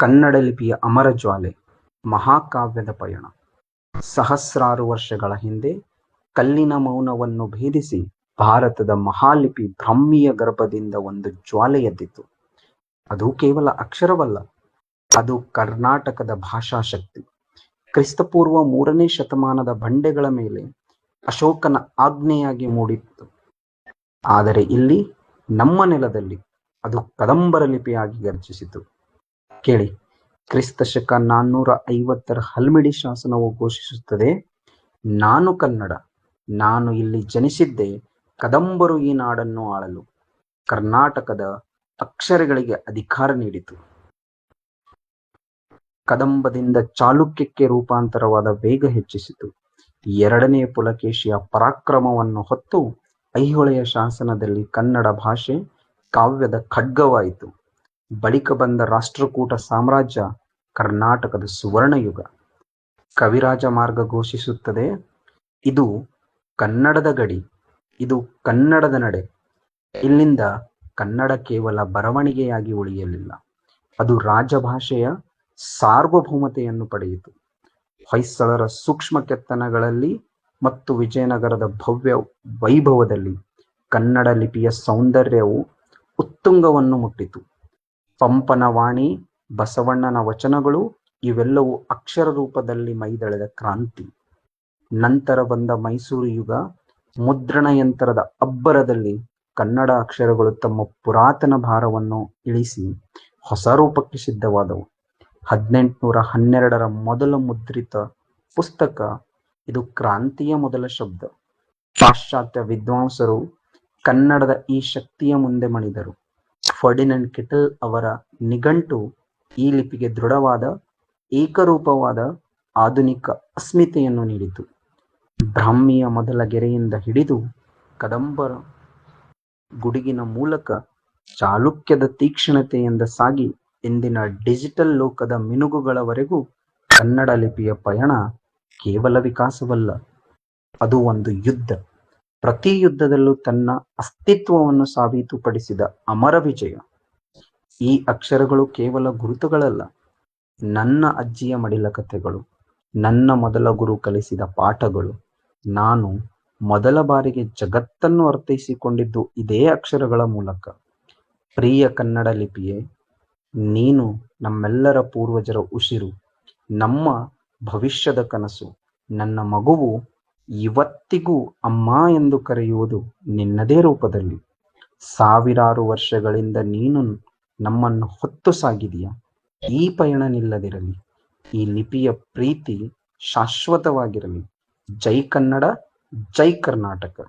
ಕನ್ನಡ ಲಿಪಿಯ ಅಮರ ಜ್ವಾಲೆ, ಮಹಾಕಾವ್ಯದ ಪಯಣ. ಸಹಸ್ರಾರು ವರ್ಷಗಳ ಹಿಂದೆ ಕಲ್ಲಿನ ಮೌನವನ್ನು ಭೇದಿಸಿ ಭಾರತದ ಮಹಾಲಿಪಿ ಬ್ರಹ್ಮಿಯ ಗರ್ಭದಿಂದ ಒಂದು ಜ್ವಾಲೆ ಎದ್ದಿತು. ಅದು ಕೇವಲ ಅಕ್ಷರವಲ್ಲ, ಅದು ಕರ್ನಾಟಕದ ಭಾಷಾಶಕ್ತಿ. ಕ್ರಿಸ್ತಪೂರ್ವ ಮೂರನೇ ಶತಮಾನದ ಬಂಡೆಗಳ ಮೇಲೆ ಅಶೋಕನ ಆಜ್ಞೆಯಾಗಿ ಮೂಡಿತ್ತು. ಆದರೆ ಇಲ್ಲಿ ನಮ್ಮ ನೆಲದಲ್ಲಿ ಅದು ಕದಂಬರ ಲಿಪಿಯಾಗಿ ಗರ್ಜಿಸಿತು ಕೇಳಿ. ಕ್ರಿಸ್ತ ಶಕ ನಾನ್ನೂರ ಐವತ್ತರ ಹಲ್ಮಿಡಿ ಶಾಸನವು ಘೋಷಿಸುತ್ತದೆ, ನಾನು ಕನ್ನಡ, ನಾನು ಇಲ್ಲಿ ಜನಿಸಿದ್ದೆ, ಕದಂಬರು ಈ ನಾಡನ್ನು ಆಳಲು. ಕರ್ನಾಟಕದ ಅಕ್ಷರಗಳಿಗೆ ಅಧಿಕಾರ ನೀಡಿತು. ಕದಂಬದಿಂದ ಚಾಲುಕ್ಯಕ್ಕೆ ರೂಪಾಂತರವಾದ ವೇಗ ಹೆಚ್ಚಿಸಿತು. ಎರಡನೇ ಪುಲಕೇಶಿಯ ಪರಾಕ್ರಮವನ್ನು ಹೊತ್ತು ಐಹೊಳೆಯ ಶಾಸನದಲ್ಲಿ ಕನ್ನಡ ಭಾಷೆ ಕಾವ್ಯದ ಖಡ್ಗವಾಯಿತು. ಬಳಿಕ ಬಂದ ರಾಷ್ಟ್ರಕೂಟ ಸಾಮ್ರಾಜ್ಯ ಕರ್ನಾಟಕದ ಸುವರ್ಣಯುಗ. ಕವಿರಾಜ ಮಾರ್ಗ ಘೋಷಿಸುತ್ತದೆ, ಇದು ಕನ್ನಡದ ಗಡಿ, ಇದು ಕನ್ನಡದ ನಡೆ. ಇಲ್ಲಿಂದ ಕನ್ನಡ ಕೇವಲ ಬರವಣಿಗೆಯಾಗಿ ಉಳಿಯಲಿಲ್ಲ. ಅದು ರಾಜಭಾಷೆಯ ಸಾರ್ವಭೌಮತೆಯನ್ನು ಪಡೆಯಿತು. ಹೊಯ್ಸಳರ ಸೂಕ್ಷ್ಮ ಕೆತ್ತನಗಳಲ್ಲಿ ಮತ್ತು ವಿಜಯನಗರದ ಭವ್ಯ ವೈಭವದಲ್ಲಿ ಕನ್ನಡ ಲಿಪಿಯ ಸೌಂದರ್ಯವು ಉತ್ತುಂಗವನ್ನು ಮುಟ್ಟಿತು. ಪಂಪನ ವಾಣಿ ಬಸವಣ್ಣನ ವಚನಗಳು ಇವೆಲ್ಲವೂ ಅಕ್ಷರ ರೂಪದಲ್ಲಿ ಮೈದಳೆದ ಕ್ರಾಂತಿ. ನಂತರ ಬಂದ ಮೈಸೂರು ಯುಗ, ಮುದ್ರಣ ಯಂತ್ರದ ಅಬ್ಬರದಲ್ಲಿ ಕನ್ನಡ ಅಕ್ಷರಗಳು ತಮ್ಮ ಪುರಾತನ ಭಾರವನ್ನು ಇಳಿಸಿ ಹೊಸ ರೂಪಕ್ಕೆ ಸಿದ್ಧವಾದವು. ಹದಿನೆಂಟುನೂರ ಹನ್ನೆರಡರ ಮೊದಲ ಮುದ್ರಿತ ಪುಸ್ತಕ ಇದು ಕ್ರಾಂತಿಯ ಮೊದಲ ಶಬ್ದ. ಪಾಶ್ಚಾತ್ಯ ವಿದ್ವಾಂಸರು ಕನ್ನಡದ ಈ ಶಕ್ತಿಯ ಮುಂದೆ ಮಣಿದರು. ಫರ್ಡಿನೆಂಡ್ ಕಿಟಲ್ ಅವರ ನಿಘಂಟು ಈ ಲಿಪಿಗೆ ದೃಢವಾದ, ಏಕರೂಪವಾದ, ಆಧುನಿಕ ಅಸ್ಮಿತೆಯನ್ನು ನೀಡಿತು. ಬ್ರಾಹ್ಮಿಯ ಮೊದಲ ಗೆರೆಯಿಂದ ಹಿಡಿದು ಕದಂಬರ ಗುಡುಗಿನ ಮೂಲಕ ಚಾಲುಕ್ಯದ ತೀಕ್ಷ್ಣತೆಯಿಂದ ಸಾಗಿ ಇಂದಿನ ಡಿಜಿಟಲ್ ಲೋಕದ ಮಿನುಗುಗಳವರೆಗೂ ಕನ್ನಡ ಲಿಪಿಯ ಪಯಣ ಕೇವಲ ವಿಕಾಸವಲ್ಲ, ಅದು ಒಂದು ಯುದ್ಧ. ಪ್ರತಿ ಯುದ್ಧದಲ್ಲೂ ತನ್ನ ಅಸ್ತಿತ್ವವನ್ನು ಸಾಬೀತುಪಡಿಸಿದ ಅಮರ ವಿಜಯ. ಈ ಅಕ್ಷರಗಳು ಕೇವಲ ಗುರುತುಗಳಲ್ಲ. ನನ್ನ ಅಜ್ಜಿಯ ಮಡಿಲ ಕಥೆಗಳು, ನನ್ನ ಮೊದಲ ಗುರು ಕಲಿಸಿದ ಪಾಠಗಳು, ನಾನು ಮೊದಲ ಬಾರಿಗೆ ಜಗತ್ತನ್ನು ಅರ್ಥೈಸಿಕೊಂಡಿದ್ದು ಇದೇ ಅಕ್ಷರಗಳ ಮೂಲಕ. ಪ್ರಿಯ ಕನ್ನಡ ಲಿಪಿಯೇ, ನೀನು ನಮ್ಮೆಲ್ಲರ ಪೂರ್ವಜರ ಉಸಿರು, ನಮ್ಮ ಭವಿಷ್ಯದ ಕನಸು, ನನ್ನ ಮಗುವು ಇವತ್ತಿಗೂ ಅಮ್ಮ ಎಂದು ಕರೆಯುವುದು ನಿನ್ನದೇ ರೂಪದಲ್ಲಿ. ಸಾವಿರಾರು ವರ್ಷಗಳಿಂದ ನೀನು ನಮ್ಮನ್ನು ಹೊತ್ತು ಸಾಗಿದೀಯ. ಈ ಪಯಣ ನಿಲ್ಲದಿರಲಿ ಈ ಲಿಪಿಯ ಪ್ರೀತಿ ಶಾಶ್ವತವಾಗಿರಲಿ. ಜೈ ಕನ್ನಡ, ಜೈ ಕರ್ನಾಟಕ.